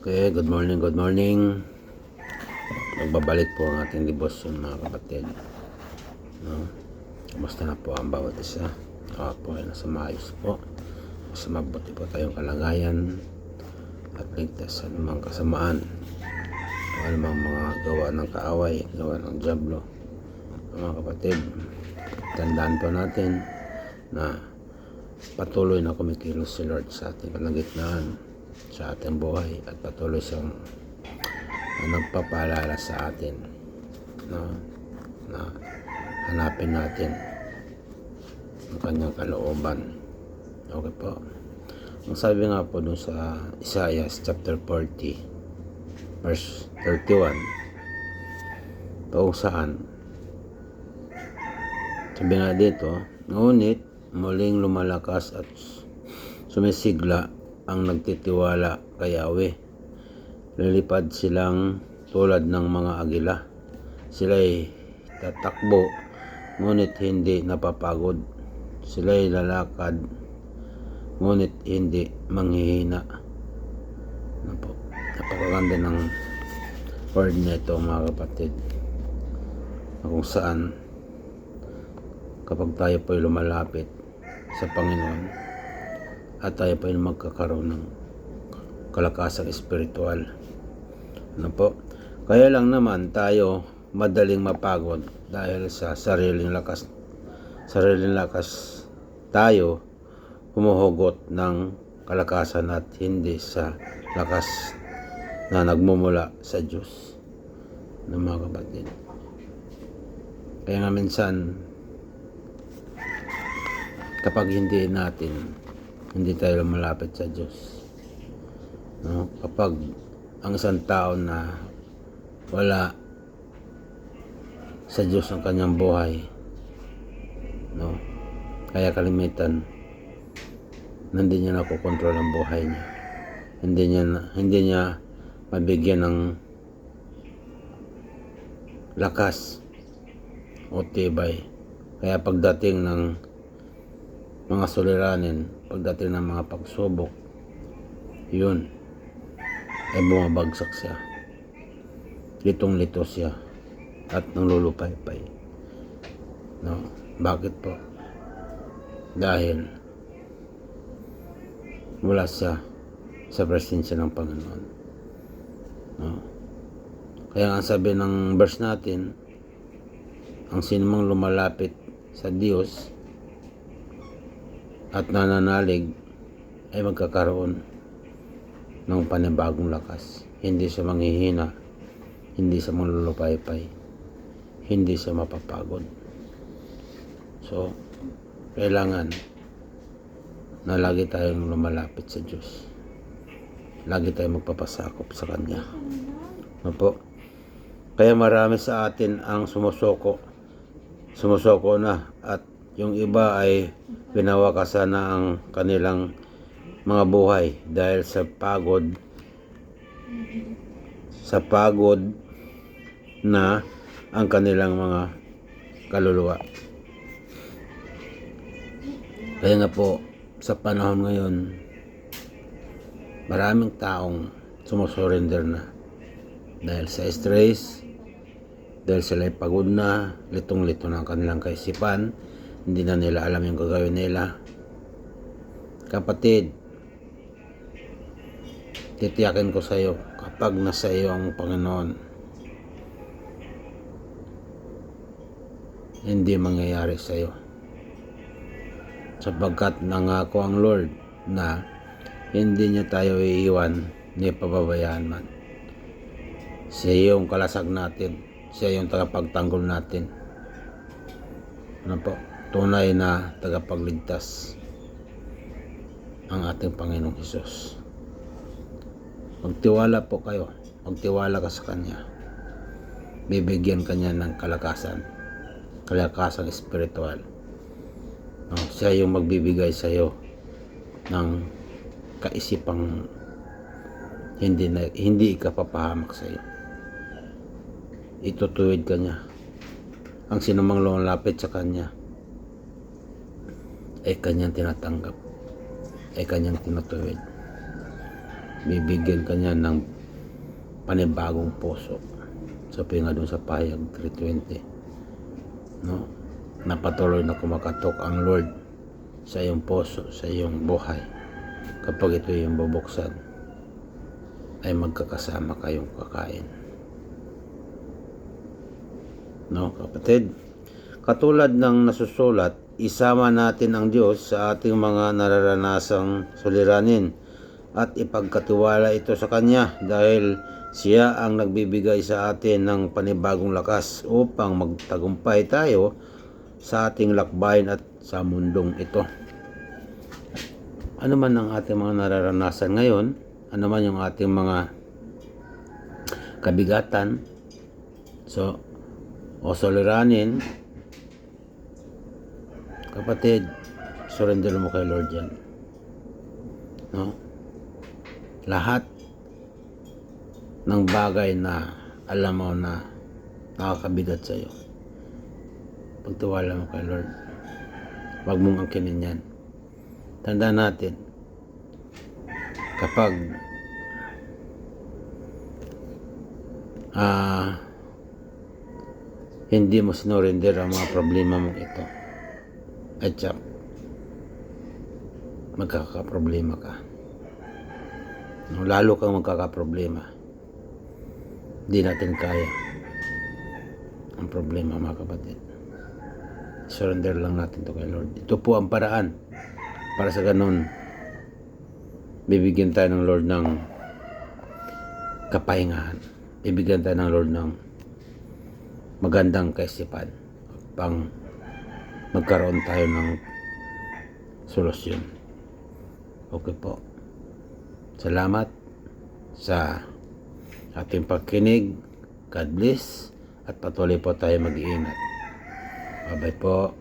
Okay, good morning, good morning. Nagbabalik po ang ating devotion mga kapatid. No? Kumusta na po ang bawat isa? Ako po ay nasa maayos po. Mas mabuti po tayong kalagayan at ligtas sa anumang kasamaan. O anumang mga gawa ng kaaway, gawa ng jablo. Mga kapatid, tandaan po natin na patuloy na kumikilos si Lord sa ating kalagitnaan sa ating buhay at patuloy siyang uh, nagpapaalala sa atin no, na hanapin natin ang kanyang kalooban. Okay po. Ang sabi nga po dun sa Isaiah chapter 40 verse 31 kung saan sabi nga dito, ngunit muling lumalakas at sumisigla ang nagtitiwala kay Yahweh. Lilipad silang tulad ng mga agila. Sila'y tatakbo, ngunit hindi napapagod. Sila'y lalakad, ngunit hindi manghihina. Napakaganda ng word nito mga kapatid. Kung saan kapag tayo po ay lumalapit sa Panginoon at tayo po ay magkakaroon ng kalakasang espiritual. Ano po? Kaya lang naman tayo madaling mapagod dahil sa sariling lakas sariling lakas tayo humuhugot ng kalakasan at hindi sa lakas na nagmumula sa Diyos ng mga kapatid. Kaya nga minsan kapag hindi natin hindi tayo lumalapit sa Diyos no? kapag ang isang tao na wala sa Diyos ang kanyang buhay no? kaya kalimitan hindi niya nakokontrol ang buhay niya hindi niya hindi niya mabigyan ng lakas o tibay kaya pagdating ng mga suliranin pagdating ng mga pagsubok. Yun. Ay bumabagsak siya. Litong lito siya. At nanglulupay-pay. No? Bakit po? Dahil mula siya sa presensya ng Panginoon. No? Kaya ang sabi ng verse natin ang sinumang lumalapit sa Diyos at nananalig ay magkakaroon ng panibagong lakas. Hindi siya manghihina, hindi siya manlulupaypay, hindi siya mapapagod. So, kailangan na lagi tayong lumalapit sa Diyos. Lagi tayong magpapasakop sa Kanya. Ano po? Kaya marami sa atin ang sumusoko. Sumusoko na at yung iba ay pinawakasan na ang kanilang mga buhay dahil sa pagod sa pagod na ang kanilang mga kaluluwa. Kaya nga po sa panahon ngayon maraming taong sumusurrender na dahil sa stress dahil sila pagod na litong-lito na ang kanilang kaisipan hindi na nila alam yung gagawin nila. Kapatid, titiyakin ko sa iyo kapag nasa iyo ang Panginoon, hindi mangyayari sa iyo. Sapagkat nangako ang Lord na hindi niya tayo iiwan ni pababayaan man. Siya yung kalasag natin. Siya yung tagapagtanggol natin. Ano po? Tunay na tagapagligtas ang ating Panginoong Hesus. Magtiwala po kayo. Magtiwala ka sa Kanya. Bibigyan Kanya ng kalakasan. Kalakasan espiritual. No, siya yung magbibigay sa iyo ng kaisipang hindi na, hindi ikapapahamak sa iyo. Itutuwid ka niya. Ang sinumang lumalapit sa Kanya ay kanyang tinatanggap, ay kanyang tinutuwid. bibigyan ka niya ng panibagong puso. Sabi nga dun sa payag 320. No? Napatuloy na kumakatok ang Lord sa iyong puso, sa iyong buhay. Kapag ito yung bubuksan, ay magkakasama kayong kakain. No, kapatid? Katulad ng nasusulat, isama natin ang Diyos sa ating mga nararanasang suliranin at ipagkatiwala ito sa Kanya dahil siya ang nagbibigay sa atin ng panibagong lakas upang magtagumpay tayo sa ating lakbayin at sa mundong ito. Ano man ang ating mga nararanasan ngayon, ano man yung ating mga kabigatan, so, o suliranin, kapatid, surrender mo kay Lord yan. No? Lahat ng bagay na alam mo na nakakabigat sa iyo. Pagtiwala mo kay Lord. Huwag mong angkinin yan. Tandaan natin, kapag ah hindi mo sinurrender ang mga problema mong ito, at siya, magkakaproblema ka. No, lalo kang magkakaproblema. Hindi natin kaya ang problema mga kapatid. Surrender lang natin to kay Lord. Ito po ang paraan para sa ganun bibigyan tayo ng Lord ng kapahingahan. Bibigyan tayo ng Lord ng magandang kaisipan pang magkaroon tayo ng solusyon. Okay po. Salamat sa ating pagkinig. God bless at patuloy po tayo mag-iingat. Bye-bye po.